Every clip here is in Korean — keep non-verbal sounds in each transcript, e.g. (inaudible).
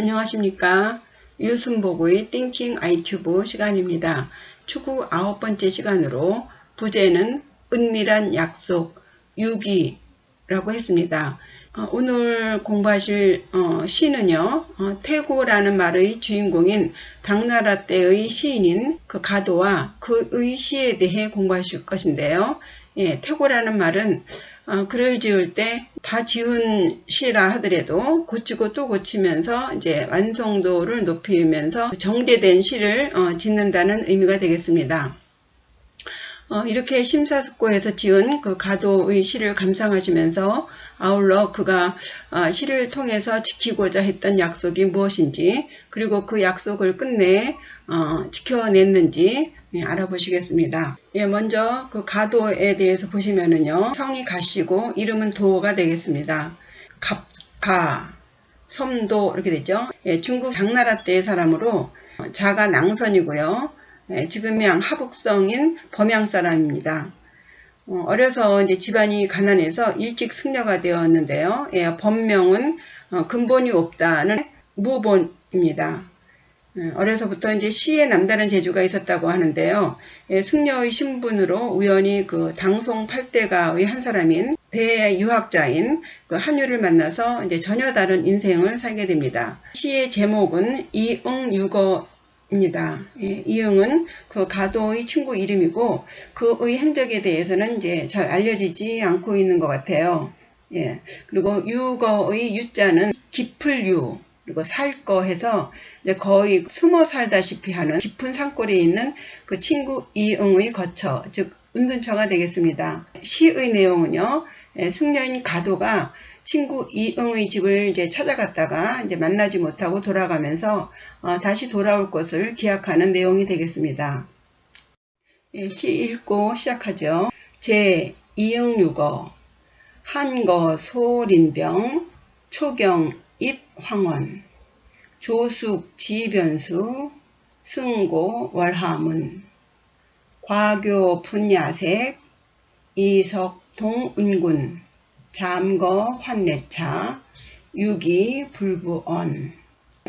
안녕하십니까. 유순보고의 띵킹 아이튜브 시간입니다. 추구 아홉 번째 시간으로 부제는 은밀한 약속 6기라고 했습니다. 어, 오늘 공부하실 어, 시는요. 어, 태고라는 말의 주인공인 당나라 때의 시인인 그 가도와 그의 시에 대해 공부하실 것인데요. 예, 태고라는 말은 어, 글을 지을 때 다 지은 시라 하더라도 고치고 또 고치면서 이제 완성도를 높이면서 정제된 시를 어, 짓는다는 의미가 되겠습니다. 어, 이렇게 심사숙고해서 지은 그 가도의 시를 감상하시면서 아울러 그가 어, 시를 통해서 지키고자 했던 약속이 무엇인지 그리고 그 약속을 끝내 어, 지켜냈는지 예, 알아보시겠습니다. 예, 먼저 그 가도에 대해서 보시면은요. 성이 가시고 이름은 도가 되겠습니다. 갑 가, 섬도 이렇게 되죠. 예, 중국 당나라 때의 사람으로 자가 낭선이고요. 예, 지금양 하북성인 범양 사람입니다. 어, 어려서 이제 집안이 가난해서 일찍 승려가 되었는데요. 예, 본명은 어, 근본이 없다는 무본입니다. 예, 어려서부터 이제 시에 남다른 재주가 있었다고 하는데요. 예, 승려의 신분으로 우연히 그 당송 팔대가의 한 사람인 대유학자인 그 한유를 만나서 이제 전혀 다른 인생을 살게 됩니다. 시의 제목은 이응유거 입니다. 예, 이응은 그 가도의 친구 이름이고 그의 행적에 대해서는 이제 잘 알려지지 않고 있는 것 같아요. 예, 그리고 유거의 유자는 깊을 유, 그리고 살 거 해서 이제 거의 숨어 살다시피 하는 깊은 산골에 있는 그 친구 이응의 거처, 즉 운둔처가 되겠습니다. 시의 내용은요, 예, 승려인 가도가 친구 이응의 집을 이제 찾아갔다가 이제 만나지 못하고 돌아가면서 어, 다시 돌아올 것을 기약하는 내용이 되겠습니다. 예, 시 읽고 시작하죠. 제 이응유거 한거 소린병 초경 입황원 조숙 지변수 승고 월하문 과교 분야색 이석동은군 잠거 환례차 유기 불부언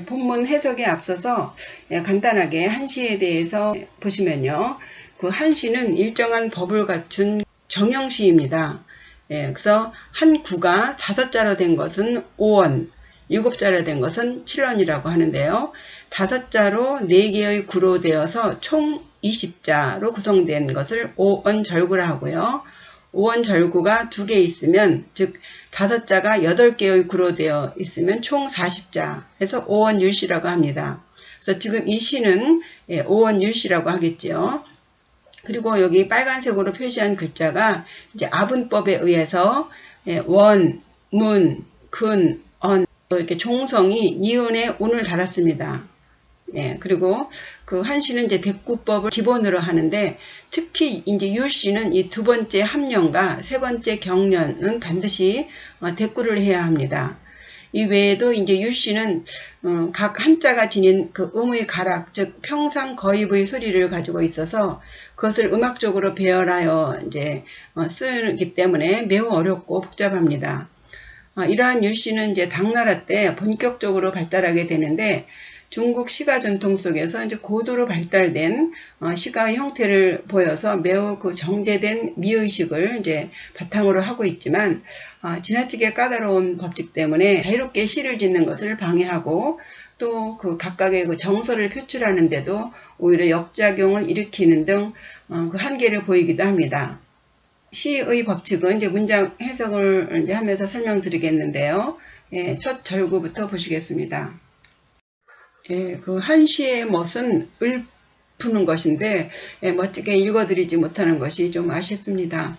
본문 해석에 앞서서 간단하게 한시에 대해서 보시면요. 그 한시는 일정한 법을 갖춘 정형시입니다. 예, 그래서 한 구가 다섯 자로 된 것은 5원, 일곱 자로 된 것은 7원이라고 하는데요. 다섯 자로 네 개의 구로 되어서 총 20자로 구성된 것을 5원 절구라 하고요. 5원 절구가 두개 있으면 즉 다섯 자가 8개의 구로 되어 있으면 총 40자 해서 5원 율시라고 합니다. 그래서 지금 이 시는 5원 예, 율시라고 하겠죠. 그리고 여기 빨간색으로 표시한 글자가 이제 아분법에 의해서 예, 원, 문, 근, 언 이렇게 종성이 니은에 운을 달았습니다. 예, 그리고 그 한시는 이제 대구법을 기본으로 하는데 특히 이제 율시는 이 두 번째 합령과 세 번째 경련은 반드시 어, 대꾸를 해야 합니다. 이 외에도 이제 율시는 어, 각 한자가 지닌 그 음의 가락, 즉 평상 거입의 소리를 가지고 있어서 그것을 음악적으로 배열하여 이제 어, 쓰기 때문에 매우 어렵고 복잡합니다. 어, 이러한 율시는 이제 당나라 때 본격적으로 발달하게 되는데 중국 시가 전통 속에서 이제 고도로 발달된 어, 시가의 형태를 보여서 매우 그 정제된 미의식을 이제 바탕으로 하고 있지만 어, 지나치게 까다로운 법칙 때문에 자유롭게 시를 짓는 것을 방해하고 또 그 각각의 그 정서를 표출하는데도 오히려 역작용을 일으키는 등그 어, 한계를 보이기도 합니다. 시의 법칙은 이제 문장 해석을 이제 하면서 설명드리겠는데요. 예, 첫 절구부터 보시겠습니다. 예, 그 한시의 멋은 을 푸는 것인데 예, 멋지게 읽어드리지 못하는 것이 좀 아쉽습니다.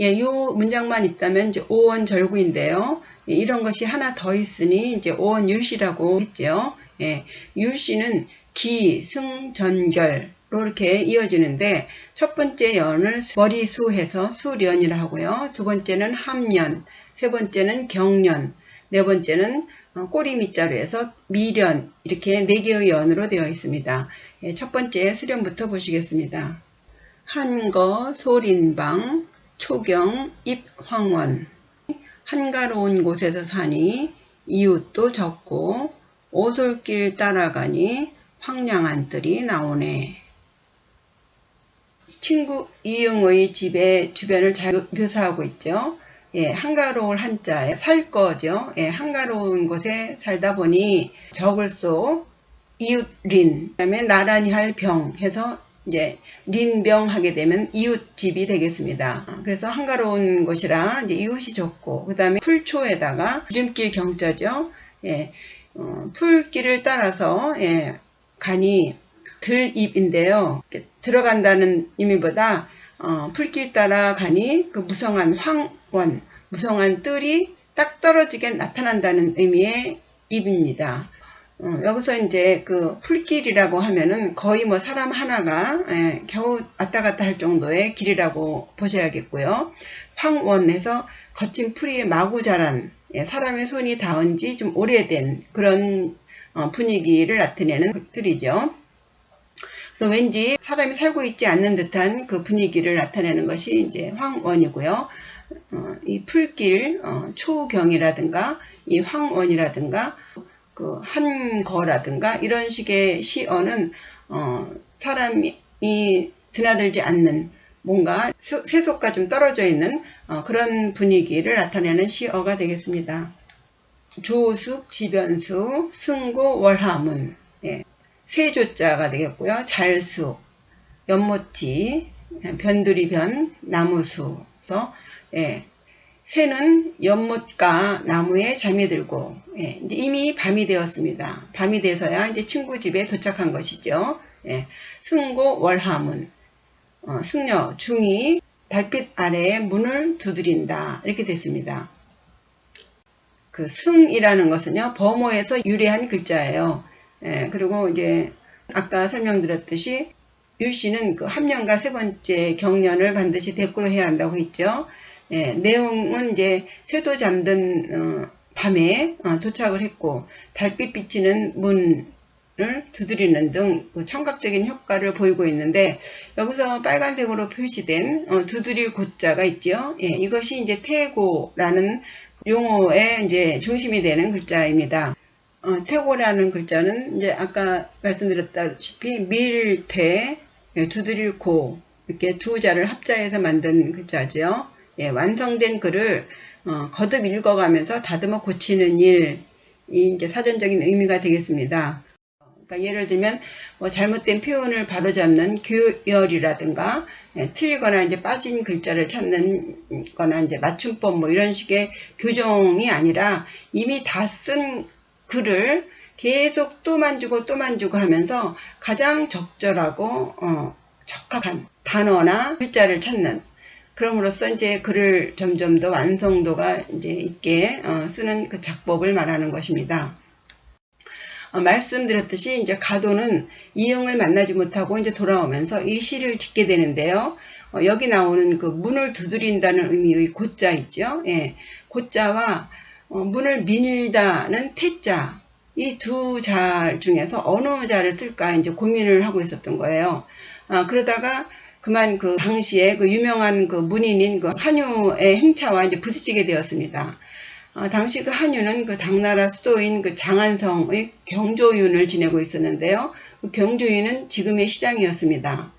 예, 이 문장만 있다면 이제 오원 절구인데요. 예, 이런 것이 하나 더 있으니 이제 오원 율시라고 했죠. 예, 율시는 기, 승, 전결 로 이렇게 이어지는데 첫 번째 연을 머리수 해서 수련이라 하고요. 두 번째는 함년, 세 번째는 경년, 네 번째는 어, 꼬리 밑자로 해서 미련 이렇게 네 개의 연으로 되어 있습니다. 예, 첫 번째 수련부터 보시겠습니다. 한거 소린방 초경 입황원 한가로운 곳에서 사니 이웃도 적고 오솔길 따라가니 황량한 뜰이 나오네. 친구 이응의 집의 주변을 잘 묘사하고 있죠. 예, 한가로울 한자에 살 거죠. 예, 한가로운 곳에 살다 보니 적을 쏘 이웃린 그다음에 나란히 할 병 해서 이제 린병 하게 되면 이웃집이 되겠습니다. 그래서 한가로운 곳이라 이제 이웃이 좋고 그다음에 풀초에다가 지름길 경자죠. 예, 어, 풀길을 따라서 예, 가니 들입인데요. 들어간다는 의미보다 어, 풀길 따라 가니 그 무성한 황원, 무성한 뜰이 딱 떨어지게 나타난다는 의미의 입입니다. 어, 여기서 이제 그 풀길이라고 하면은 거의 뭐 사람 하나가 예, 겨우 왔다 갔다 할 정도의 길이라고 보셔야겠고요. 황원에서 거친 풀이 마구 자란 예, 사람의 손이 닿은 지 좀 오래된 그런 어, 분위기를 나타내는 글이죠. 그래서 왠지 사람이 살고 있지 않는 듯한 그 분위기를 나타내는 것이 이제 황원이고요. 어, 이 풀길 어, 초경이라든가 이 황원이라든가 그 한거라든가 이런 식의 시어는 어, 사람이 드나들지 않는 뭔가 세속과 좀 떨어져 있는 어, 그런 분위기를 나타내는 시어가 되겠습니다. 조숙, 지변수, 승고, 월하문 예. 세조자가 되겠고요. 잘수, 연못지, 변두리변, 나무수서 예. 새는 연못가 나무에 잠이 들고 예, 이미 밤이 되었습니다. 밤이 돼서야 이제 친구 집에 도착한 것이죠. 예, 승고 월하문 어, 승려 중이 달빛 아래에 문을 두드린다 이렇게 됐습니다. 그 승이라는 것은요 범어에서 유래한 글자예요. 예, 그리고 이제 아까 설명드렸듯이 율씨는 그 함령과 세 번째 경련을 반드시 대꾸로 해야 한다고 했죠. 예, 내용은 이제 새도 잠든 어, 밤에 어, 도착을 했고 달빛 비치는 문을 두드리는 등 그 청각적인 효과를 보이고 있는데 여기서 빨간색으로 표시된 어, 두드릴 고자가 있죠. 예, 이것이 이제 태고라는 용어의 이제 중심이 되는 글자입니다. 어, 태고라는 글자는 이제 아까 말씀드렸다시피 밀태, 예, 두드릴 고 이렇게 두 자를 합자해서 만든 글자죠. 예, 완성된 글을 어, 거듭 읽어가면서 다듬어 고치는 일이 이제 사전적인 의미가 되겠습니다. 그러니까 예를 들면 뭐 잘못된 표현을 바로잡는 교열이라든가 예, 틀리거나 이제 빠진 글자를 찾는 거나 이제 맞춤법 뭐 이런 식의 교정이 아니라 이미 다 쓴 글을 계속 또만 주고 또만 주고 하면서 가장 적절하고 어, 적합한 단어나 글자를 찾는 그럼으로써 이제 글을 점점 더 완성도가 이제 있게 어, 쓰는 그 작법을 말하는 것입니다. 어, 말씀드렸듯이 이제 가도는 이영을 만나지 못하고 이제 돌아오면서 이 시를 짓게 되는데요. 어, 여기 나오는 그 문을 두드린다는 의미의 고자 있죠. 예, 고자와 어, 문을 밀다는 태자 이 두 자 중에서 어느 자를 쓸까 이제 고민을 하고 있었던 거예요. 아, 그러다가 그만 그 당시에 그 유명한 그 문인인 그 한유의 행차와 이제 부딪히게 되었습니다. 어, 당시 그 한유는 그 당나라 수도인 그 장안성의 경조윤을 지내고 있었는데요. 그 경조윤은 지금의 시장이었습니다.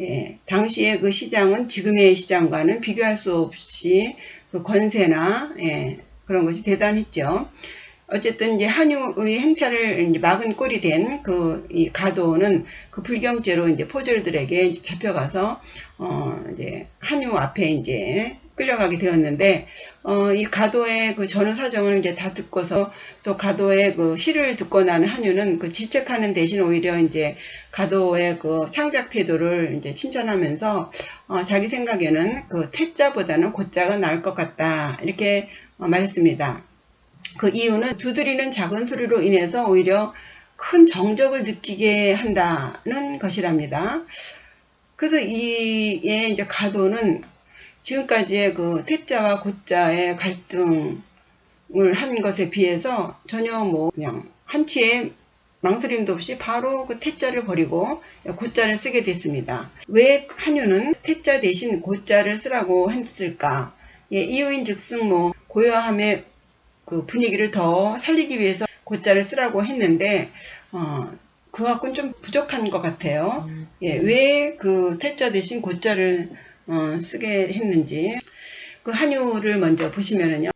예, 당시에 그 시장은 지금의 시장과는 비교할 수 없이 그 권세나 예, 그런 것이 대단했죠. 어쨌든 이제 한유의 행차를 이제 막은 꼴이 된 그 이 가도는 그 불경죄로 이제 포졸들에게 이제 잡혀가서 어 이제 한유 앞에 이제 끌려가게 되었는데 어 이 가도의 그 전후 사정을 이제 다 듣고서 또 가도의 그 시를 듣고 나는 한유는 그 질책하는 대신 오히려 이제 가도의 그 창작 태도를 이제 칭찬하면서 어 자기 생각에는 그 태자보다는 고자가 나을 것 같다 이렇게 어 말했습니다. 그 이유는 두드리는 작은 소리로 인해서 오히려 큰 정적을 느끼게 한다는 것이랍니다. 그래서 이의 이제 가도는 지금까지의 그 태자와 고자의 갈등을 한 것에 비해서 전혀 뭐 그냥 한치의 망설임도 없이 바로 그 태자를 버리고 고자를 쓰게 됐습니다. 왜 한유는 태자 대신 고자를 쓰라고 했을까? 예, 이유인 즉슨 뭐 고요함의 그 분위기를 더 살리기 위해서 고자를 쓰라고 했는데 어, 그 갖고는 좀 부족한 것 같아요. 음. 예, 왜 그 태자 대신 고자를 어, 쓰게 했는지 그 한유를 먼저 보시면은요.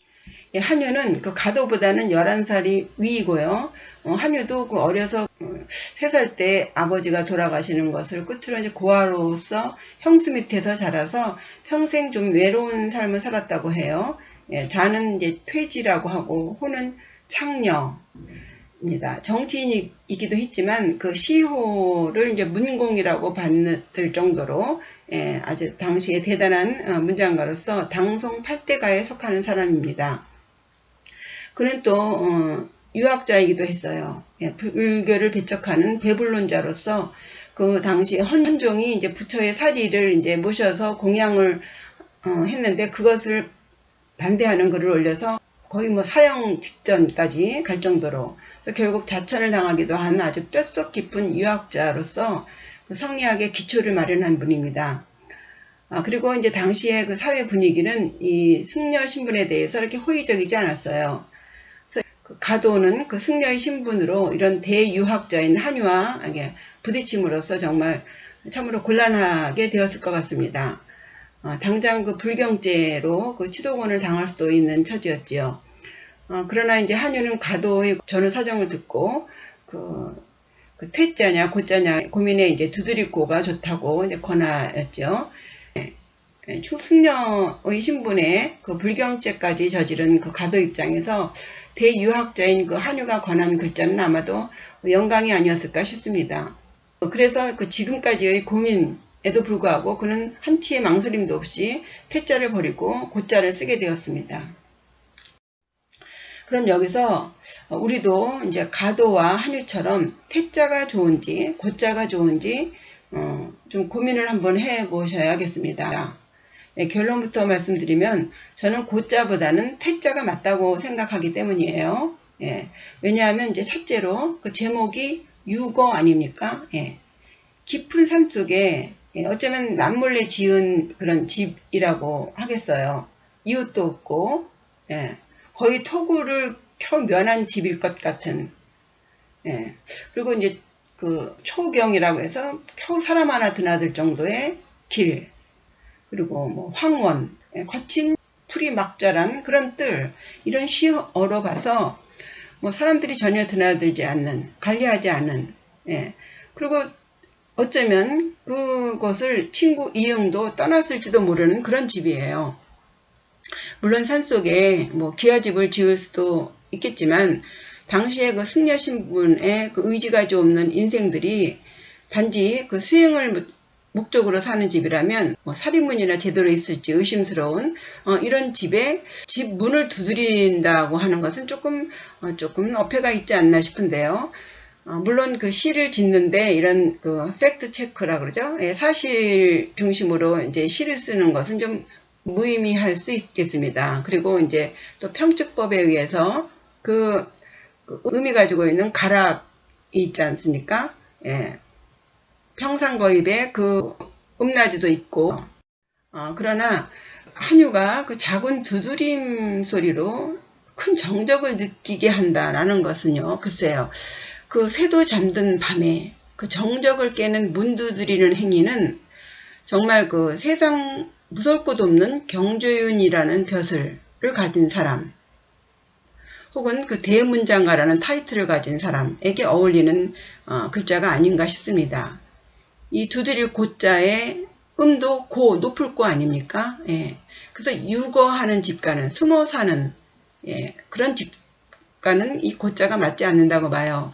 예, 한유는 그 가도보다는 11살이 위이고요. 어, 한유도 그 어려서 3살 때 아버지가 돌아가시는 것을 끝으로 이제 고아로서 형수 밑에서 자라서 평생 좀 외로운 삶을 살았다고 해요. 예, 자는 이제 퇴지라고 하고 호는 창녀입니다. 정치인이기도 했지만 그 시호를 이제 문공이라고 받을 정도로 예, 아주 당시에 대단한 어, 문장가로서 당송 8대가에 속하는 사람입니다. 그는 또 어, 유학자이기도 했어요. 예, 불교를 배척하는 배불론자로서 그 당시 헌종이 이제 부처의 사리를 이제 모셔서 공양을 어, 했는데 그것을 반대하는 글을 올려서 거의 뭐 사형 직전까지 갈 정도로 그래서 결국 자천을 당하기도 한 아주 뼛속 깊은 유학자로서 그 성리학의 기초를 마련한 분입니다. 아, 그리고 이제 당시의 그 사회 분위기는 이 승려 신분에 대해서 이렇게 호의적이지 않았어요. 그 가도는 그 승려의 신분으로 이런 대유학자인 한유와 부딪힘으로써 정말 참으로 곤란하게 되었을 것 같습니다. 어, 당장 그 불경죄로 그 치도권을 당할 수도 있는 처지였지요. 어, 그러나 이제 한유는 가도의 전후 사정을 듣고 그, 그 퇴짜냐 고짜냐 고민에 이제 두드리고가 좋다고 이제 권하였죠. 축승녀의 신분에 그 불경죄까지 저지른 그 가도 입장에서 대유학자인 그 한유가 권한 글자는 아마도 영광이 아니었을까 싶습니다. 그래서 그 지금까지의 고민에도 불구하고 그는 한치의 망설임도 없이 퇴짜를 버리고 고자를 쓰게 되었습니다. 그럼 여기서 우리도 이제 가도와 한유처럼 퇴자가 좋은지 고자가 좋은지 어, 좀 고민을 한번 해 보셔야겠습니다. 네, 결론부터 말씀드리면 저는 고자보다는 퇴자가 맞다고 생각하기 때문이에요. 예, 왜냐하면 이제 첫째로 그 제목이 유거 아닙니까? 예, 깊은 산 속에 예, 어쩌면 남몰래 지은 그런 집이라고 하겠어요. 이웃도 없고 예, 거의 토구를 켜 면한 집일 것 같은 예, 그리고 이제 그 초경이라고 해서 겨우 사람 하나 드나들 정도의 길 그리고 뭐 황원 예, 거친 풀이 막 자란 그런 뜰 이런 시어로 봐서 뭐 사람들이 전혀 드나들지 않는 관리하지 않은 예. 그리고 어쩌면 그것을 친구 이영도 떠났을지도 모르는 그런 집이에요. 물론 산속에 뭐 기와집을 지을 수도 있겠지만 당시에 그 승려 신분의 그 의지가 없는 인생들이 단지 그 수행을 목적으로 사는 집이라면 뭐 살인문이나 제대로 있을지 의심스러운 어, 이런 집에 집 문을 두드린다고 하는 것은 조금 어, 조금 어폐가 있지 않나 싶은데요. 어, 물론 그 시를 짓는데 이런 그 팩트 체크라 그러죠. 예, 사실 중심으로 이제 시를 쓰는 것은 좀 무의미할 수 있겠습니다. 그리고 이제 또 평축법에 의해서 그, 그 의미 가지고 있는 가락이 있지 않습니까? 예. 평상거입에 그 음낮이도 있고 어, 그러나 한유가 그 작은 두드림 소리로 큰 정적을 느끼게 한다라는 것은요 글쎄요 그 새도 잠든 밤에 그 정적을 깨는 문 두드리는 행위는 정말 그 세상 무서울 것 없는 경조윤이라는 벼슬을 가진 사람 혹은 그 대문장가라는 타이틀을 가진 사람에게 어울리는 어, 글자가 아닌가 싶습니다. 이 두드릴 고자의 음도 고 높을 고 아닙니까? 예. 그래서 유거하는 집가는 숨어 사는 예. 그런 집가는 이 고자가 맞지 않는다고 봐요.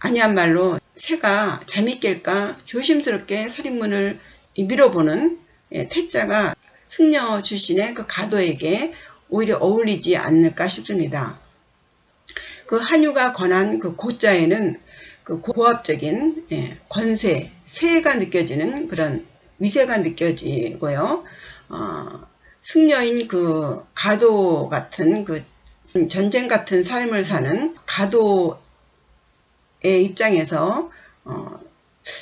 아니한 말로 새가 잠이 깰까 조심스럽게 살인문을 밀어보는 예, 태자가 승려 출신의 그 가도에게 오히려 어울리지 않을까 싶습니다. 그 한유가 권한 그 고자에는 그 고압적인 예, 권세, 세가 느껴지는 그런 위세가 느껴지고요. 어, 승려인 그 가도 같은 그 전쟁 같은 삶을 사는 가도의 입장에서 어,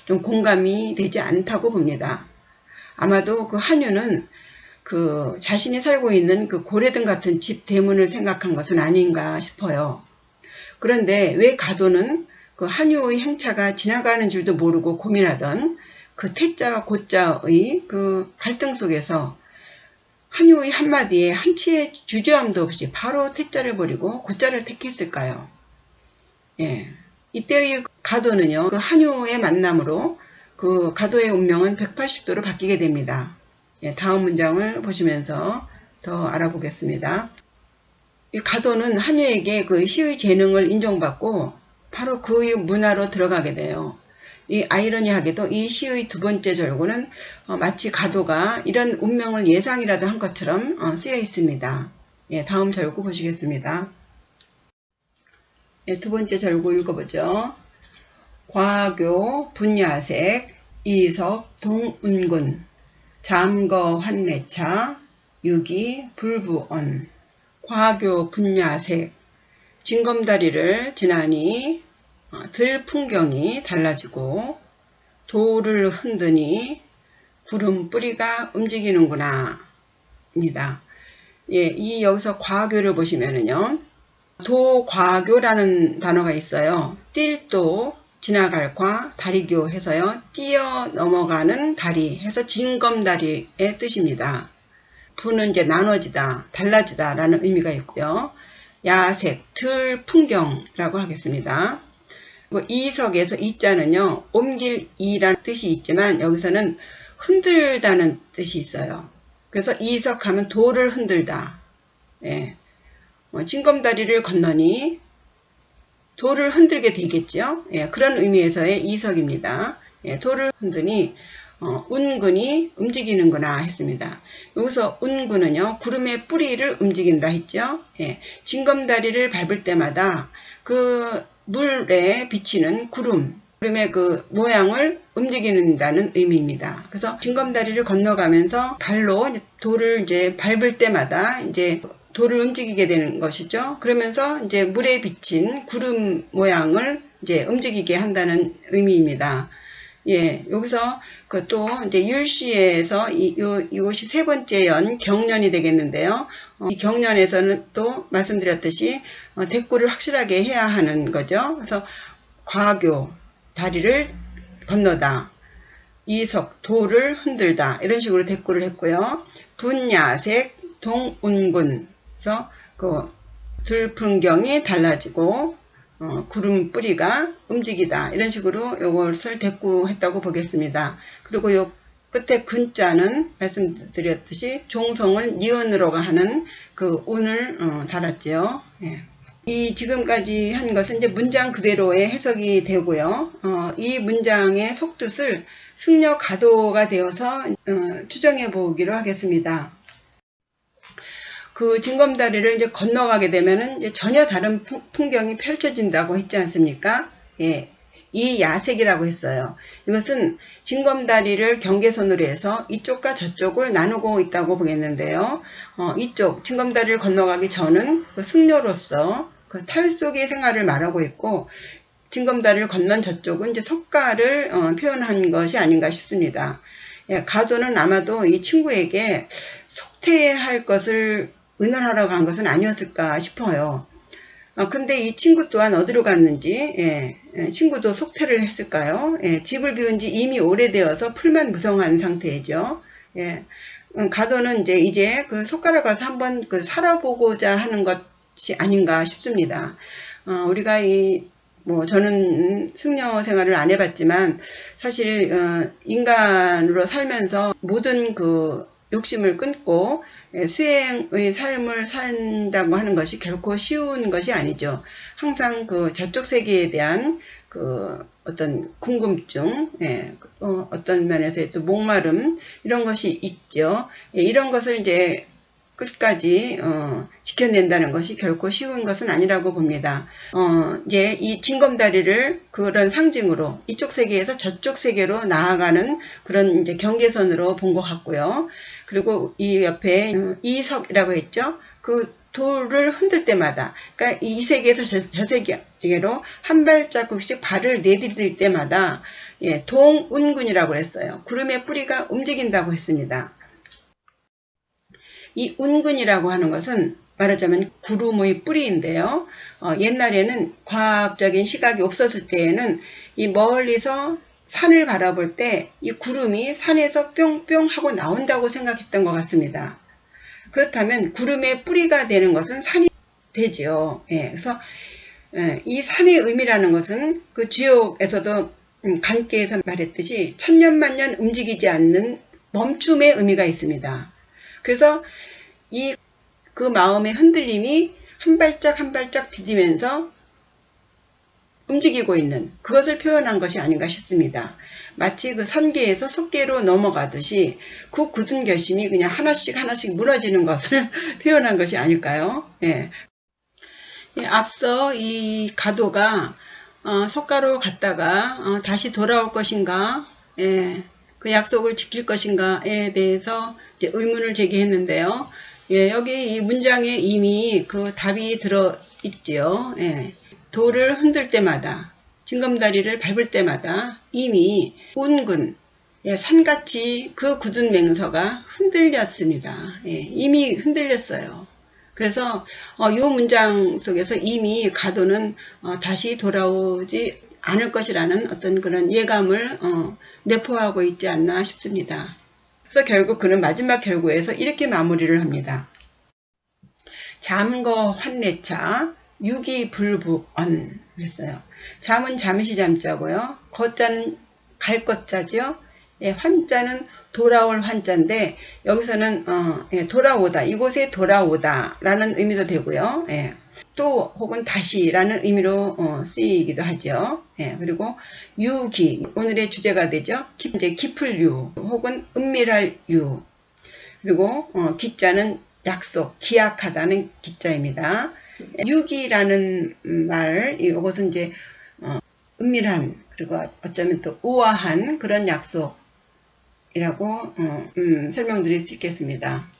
좀 공감이 되지 않다고 봅니다. 아마도 그 한유는 그 자신이 살고 있는 그 고래등 같은 집 대문을 생각한 것은 아닌가 싶어요. 그런데 왜 가도는 그 한유의 행차가 지나가는 줄도 모르고 고민하던 그 태자와 고자의 그 갈등 속에서 한유의 한마디에 한치의 주저함도 없이 바로 태자를 버리고 고자를 택했을까요? 예. 이때의 가도는요, 그 한유의 만남으로 그 가도의 운명은 180도로 바뀌게 됩니다. 예, 다음 문장을 보시면서 더 알아보겠습니다. 이 가도는 한유에게 그 시의 재능을 인정받고 바로 그의 문화로 들어가게 돼요. 이 아이러니하게도 이 시의 두 번째 절구는 어, 마치 가도가 이런 운명을 예상이라도 한 것처럼 어, 쓰여 있습니다. 예, 다음 절구 보시겠습니다. 예, 두 번째 절구 읽어보죠. 과교, 분야색, 이석, 동운군, 잠거, 환내차, 유기, 불부언, 과교, 분야색, 징검다리를 지나니 어, 들 풍경이 달라지고 돌을 흔드니 구름 뿌리가 움직이는구나 입니다. 예, 이 여기서 과교를 보시면은요. 도과교라는 단어가 있어요. 띨도 지나갈 과 다리교 해서요. 뛰어 넘어가는 다리 해서 징검다리의 뜻입니다. 부는 이제 나눠지다, 달라지다 라는 의미가 있고요. 야색, 들, 풍경이라고 하겠습니다. 이석에서 이자는요, 옮길 이라는 뜻이 있지만 여기서는 흔들다는 뜻이 있어요. 그래서 이석 하면 돌을 흔들다. 예. 어, 징검다리를 건너니 돌을 흔들게 되겠죠. 예, 그런 의미에서의 이석입니다. 예, 돌을 흔드니 어, 운근이 움직이는구나 했습니다. 여기서 운근은요 구름의 뿌리를 움직인다 했죠. 예, 징검다리를 밟을 때마다 그 물에 비치는 구름, 구름의 그 모양을 움직이는다는 의미입니다. 그래서 징검다리를 건너가면서 발로 돌을 이제 밟을 때마다 이제 돌을 움직이게 되는 것이죠. 그러면서 이제 물에 비친 구름 모양을 이제 움직이게 한다는 의미입니다. 예, 여기서 그 또 이제 율시에서 이, 요, 이것이 세 번째 연 경련이 되겠는데요. 어, 이 경련에서는 또 말씀드렸듯이 어, 대꾸를 확실하게 해야 하는 거죠. 그래서 과교 다리를 건너다. 이석 돌을 흔들다 이런 식으로 대꾸를 했고요. 분야색 동운군 그래서 그 들풍경이 달라지고 어, 구름 뿌리가 움직이다 이런 식으로 이것을 대꾸했다고 보겠습니다. 그리고 요 끝에 근자는 말씀드렸듯이 종성을 니은으로가 하는 그 운을 어, 달았지요. 예. 이 지금까지 한 것은 이제 문장 그대로의 해석이 되고요. 어, 이 문장의 속뜻을 승려 가도가 되어서 어, 추정해 보기로 하겠습니다. 그 징검다리를 이제 건너가게 되면은 이제 전혀 다른 풍경이 펼쳐진다고 했지 않습니까? 예. 이 야색이라고 했어요. 이것은 징검다리를 경계선으로 해서 이쪽과 저쪽을 나누고 있다고 보겠는데요. 어, 이쪽 징검다리를 건너가기 전은 그 승려로서 그 탈 속의 생활을 말하고 있고 징검다리를 건넌 저쪽은 이제 석가를 어, 표현한 것이 아닌가 싶습니다. 예, 가도는 아마도 이 친구에게 속퇴할 것을 의논하러 간 것은 아니었을까 싶어요. 어, 근데 이 친구 또한 어디로 갔는지, 예, 예, 친구도 속퇴를 했을까요? 예, 집을 비운 지 이미 오래되어서 풀만 무성한 상태죠. 예, 음, 가도는 이제, 이제 그 속가러 가서 한번 그 살아보고자 하는 것이 아닌가 싶습니다. 어, 우리가 이, 뭐, 저는 승려 생활을 안 해봤지만, 사실, 어, 인간으로 살면서 모든 그 욕심을 끊고 예, 수행의 삶을 산다고 하는 것이 결코 쉬운 것이 아니죠. 항상 그 저쪽 세계에 대한 그 어떤 궁금증, 예, 어, 떤 면에서의 또 목마름 이런 것이 있죠. 예, 이런 것을 이제 끝까지 어, 지켜낸다는 것이 결코 쉬운 것은 아니라고 봅니다. 어, 이제 이 징검다리를 그런 상징으로 이쪽 세계에서 저쪽 세계로 나아가는 그런 이제 경계선으로 본 것 같고요. 그리고 이 옆에 이석이라고 했죠. 그 돌을 흔들 때마다, 그러니까 이 세계에서 저, 저 세계로 한 발자국씩 발을 내디딜 때마다 예, 동운군이라고 했어요. 구름의 뿌리가 움직인다고 했습니다. 이 운근이라고 하는 것은 말하자면 구름의 뿌리인데요. 어, 옛날에는 과학적인 시각이 없었을 때에는 이 멀리서 산을 바라볼 때 이 구름이 산에서 뿅뿅 하고 나온다고 생각했던 것 같습니다. 그렇다면 구름의 뿌리가 되는 것은 산이 되지요. 예, 그래서 예, 이 산의 의미라는 것은 그 주역에서도 음, 간께에서 말했듯이 천년만년 움직이지 않는 멈춤의 의미가 있습니다. 그래서 이 그 마음의 흔들림이 한 발짝 한 발짝 디디면서 움직이고 있는 그것을 표현한 것이 아닌가 싶습니다. 마치 그 선계에서 속계로 넘어가듯이 그 굳은 결심이 그냥 하나씩 하나씩 무너지는 것을 (laughs) 표현한 것이 아닐까요? 예. 예, 앞서 이 가도가 어, 석가로 갔다가 어, 다시 돌아올 것인가, 예, 그 약속을 지킬 것인가에 대해서 의문을 제기했는데요. 예, 여기 이 문장에 이미 그 답이 들어 있지요. 예. 돌을 흔들 때마다, 징검다리를 밟을 때마다 이미 운근, 예, 산같이 그 굳은 맹서가 흔들렸습니다. 예, 이미 흔들렸어요. 그래서 어, 이 문장 속에서 이미 가도는 어, 다시 돌아오지 않을 것이라는 어떤 그런 예감을 어, 내포하고 있지 않나 싶습니다. 그래서 결국 그는 마지막 결구에서 이렇게 마무리를 합니다. 잠거 환내차 유기불부언 그랬어요. 잠은 잠시 잠자고요. 거자는 갈 것자죠. 예, 환자는 돌아올 환자인데 여기서는 어, 예, 돌아오다 이곳에 돌아오다 라는 의미도 되고요. 예, 또 혹은 다시 라는 의미로 어, 쓰이기도 하죠. 예, 그리고 유기 오늘의 주제가 되죠. 이제 깊을 유 혹은 은밀할 유 그리고 어, 기자는 약속 기약하다는 기자입니다. 유기라는 말 이것은 이제 어, 은밀한 그리고 어쩌면 또 우아한 그런 약속 이라고 어, 음, 설명드릴 수 있겠습니다.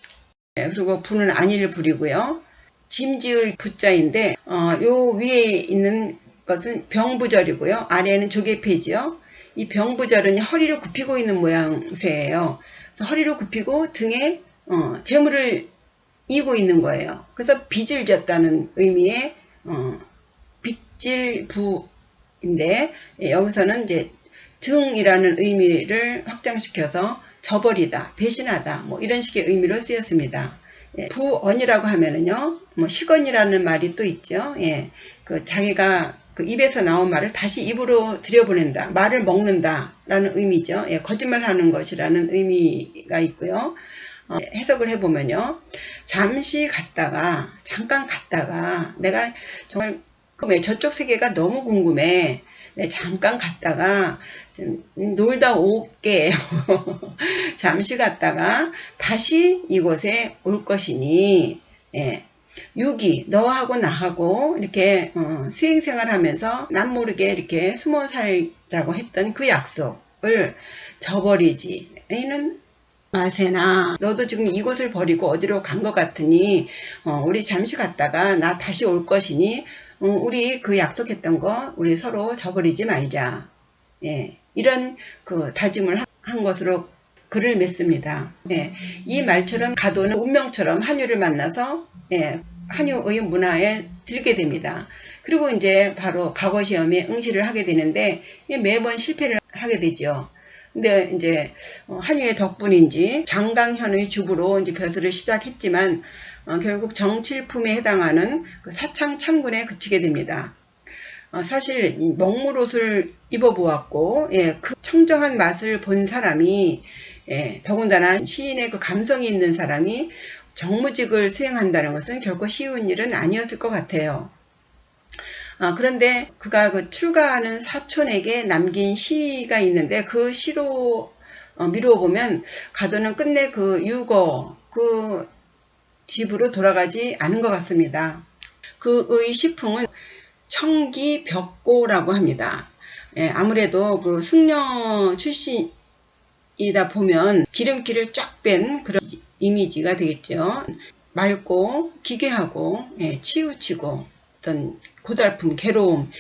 네, 그리고 부는 안위를 부리고요. 짐지을 부자인데 어, 요 위에 있는 것은 병부절이고요. 아래에는 조개폐지요. 이 병부절은 허리를 굽히고 있는 모양새예요. 그래서 허리를 굽히고 등에 어, 재물을 이고 있는 거예요. 그래서 빚을 졌다는 의미의 어, 빚질 부인데 예, 여기서는 이제 등이라는 의미를 확장시켜서 저버리다, 배신하다, 뭐 이런 식의 의미로 쓰였습니다. 예, 부언이라고 하면은요, 뭐 식언이라는 말이 또 있죠. 예, 그 자기가 그 입에서 나온 말을 다시 입으로 들여보낸다, 말을 먹는다라는 의미죠. 예, 거짓말하는 것이라는 의미가 있고요. 어, 해석을 해보면요, 잠시 갔다가 잠깐 갔다가 내가 정말 그 저쪽 세계가 너무 궁금해. 네, 잠깐 갔다가 좀 놀다 올게. (laughs) 잠시 갔다가 다시 이곳에 올 것이니. 예, 유기 너하고 나하고 이렇게 어, 수행생활하면서 남 모르게 이렇게 숨어 살자고 했던 그 약속을 저버리지. 이는 마세나. 너도 지금 이곳을 버리고 어디로 간 것 같으니 어, 우리 잠시 갔다가 나 다시 올 것이니 어, 우리 그 약속했던 거 우리 서로 저버리지 말자. 예, 이런 그 다짐을 한 것으로 글을 맺습니다. 네, 이 말처럼 가도는 운명처럼 한유를 만나서 예, 한유의 문화에 들게 됩니다. 그리고 이제 바로 과거 시험에 응시를 하게 되는데 매번 실패를 하게 되죠. 근데 이제 어, 한유의 덕분인지 장강현의 주부로 이제 벼슬을 시작했지만 어, 결국 정칠품에 해당하는 그 사창 참군에 그치게 됩니다. 어, 사실 먹물옷을 입어보았고 예, 그 청정한 맛을 본 사람이 예, 더군다나 시인의 그 감성이 있는 사람이 정무직을 수행한다는 것은 결코 쉬운 일은 아니었을 것 같아요. 아, 그런데 그가 그 출가하는 사촌에게 남긴 시가 있는데 그 시로 어, 미루어 보면 가도는 끝내 그 유거 그 집으로 돌아가지 않은 것 같습니다. 그의 시풍은 청기 벽고라고 합니다. 예, 아무래도 그 승려 출신이다 보면 기름기를 쫙 뺀 그런 이미지가 되겠죠. 맑고 기괴하고 예, 치우치고 어떤 고달픔, 괴로움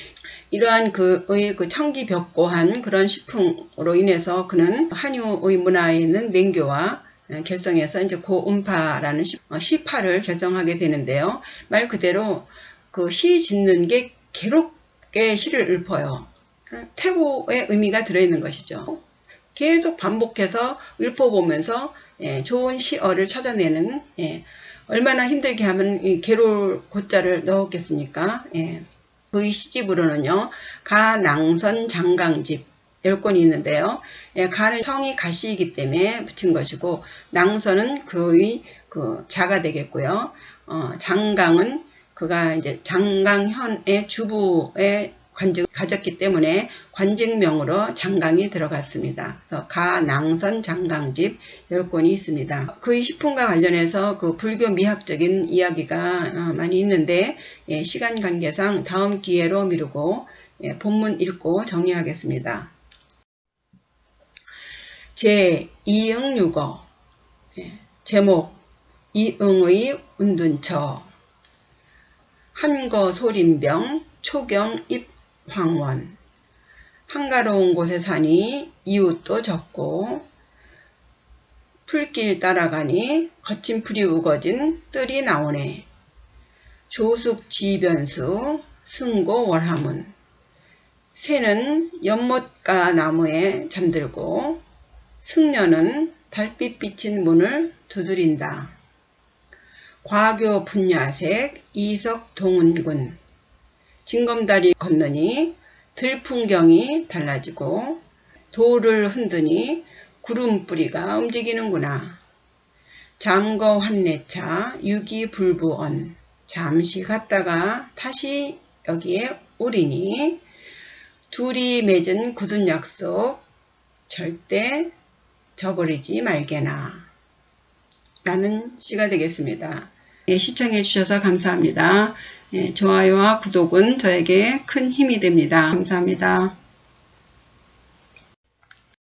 이러한 그의 그 청기벽고한 그런 시풍으로 인해서 그는 한유의 문화에 있는 맹교와 어, 결성해서 이제 고음파라는 시, 어, 시파를 결성하게 되는데요. 말 그대로 그 시 짓는 게 괴롭게 시를 읊어요. 어, 태고의 의미가 들어있는 것이죠. 계속 반복해서 읊어보면서 예, 좋은 시어를 찾아내는 예, 얼마나 힘들게 하면 이 괴로울 고자를 넣었겠습니까? 예. 그의 시집으로는요. 가낭선 장강집 10권이 있는데요. 예, 가는 성이 가시이기 때문에 붙인 것이고 낭선은 그의 그 자가 되겠고요. 어, 장강은 그가 이제 장강현의 주부의 관직 가졌기 때문에 관직명으로 장강이 들어갔습니다. 그래서 가낭선 장강집 10권이 있습니다. 그의 시품과 관련해서 그 불교 미학적인 이야기가 어, 많이 있는데 예, 시간 관계상 다음 기회로 미루고 예, 본문 읽고 정리하겠습니다. 제 이응유거 예, 제목 이응의 운둔처. 한거 소림병 초경 입황원. 한가로운 곳에 사니 이웃도 적고 풀길 따라가니 거친 풀이 우거진 뜰이 나오네. 조숙 지변수 승고 월하문. 새는 연못가 나무에 잠들고 승려는 달빛 비친 문을 두드린다. 과교 분야색 이석 동운군 징검다리 건너니 들풍경이 달라지고 돌을 흔드니 구름뿌리가 움직이는구나. 잠거 환내차 유기불부언 잠시 갔다가 다시 여기에 오리니 둘이 맺은 굳은 약속 절대 저버리지 말게나 라는 시가 되겠습니다. 예, 시청해 주셔서 감사합니다. 예, 좋아요와 구독은 저에게 큰 힘이 됩니다. 감사합니다.